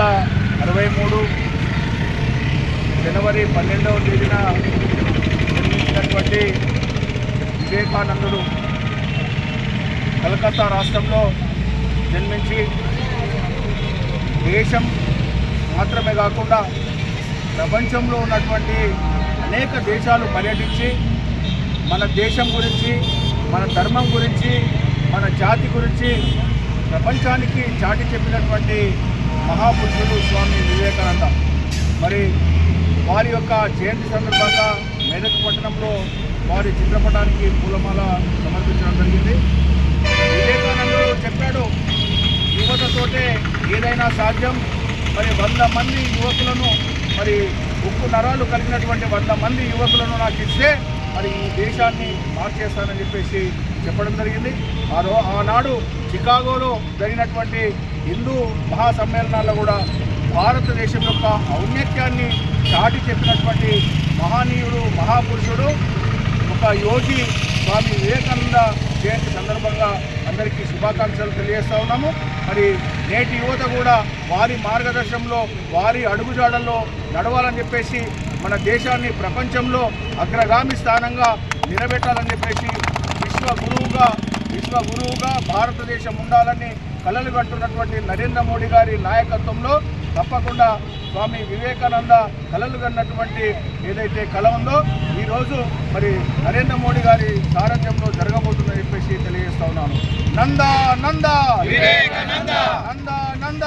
వేల అరవై మూడు జనవరి పన్నెండవ తేదీన జన్మించినటువంటి వివేకానందుడు కలకత్తా రాష్ట్రంలో జన్మించి దేశం మాత్రమే కాకుండా ప్రపంచంలో ఉన్నటువంటి అనేక దేశాలు పర్యటించి మన దేశం గురించి మన ధర్మం గురించి మన జాతి గురించి ప్రపంచానికి చాటి చెప్పినటువంటి మహాపురుషుడు స్వామి వివేకానంద. మరి వారి యొక్క జయంతి సందర్భంగా మెదక్ పట్టణంలో వారి చిత్రపటానికి పూలమాల సమర్పించడం జరిగింది. వివేకానందుడు చెప్పాడు యువతతోటే ఏదైనా సాధ్యం. మరి వంద మంది యువకులను మరి ఉక్కు నరాలు కలిగినటువంటి వంద మంది యువకులను నాకు ఇస్తే మరి ఈ దేశాన్ని మార్చేస్తానని చెప్పేసి చెప్పడం జరిగింది. ఆ రో ఆనాడు చికాగోలో జరిగినటువంటి హిందూ మహాసమ్మేళనాల్లో కూడా భారతదేశం యొక్క ఔన్నత్యాన్ని చాటి చెప్పినటువంటి మహనీయుడు మహాపురుషుడు ఒక యోగి స్వామి వివేకానంద జయంతి సందర్భంగా అందరికీ శుభాకాంక్షలు తెలియజేస్తూ ఉన్నాము. మరి నేటి యువత కూడా వారి మార్గదర్శనంలో వారి అడుగుజాడల్లో నడవాలని చెప్పేసి మన దేశాన్ని ప్రపంచంలో అగ్రగామి స్థానంగా నిలబెట్టాలని చెప్పేసి విశ్వ గురువుగా విశ్వ గురువుగా భారతదేశం ఉండాలని కలలు కంటున్నటువంటి నరేంద్ర మోడీ గారి నాయకత్వంలో తప్పకుండా స్వామి వివేకానంద కలలు కన్నటువంటి ఏదైతే కళ ఉందో ఈరోజు మరి నరేంద్ర మోడీ గారి సారథ్యంలో జరగబోతుందని చెప్పేసి తెలియజేస్తా ఉన్నాను. నంద నంద! నంద నంద!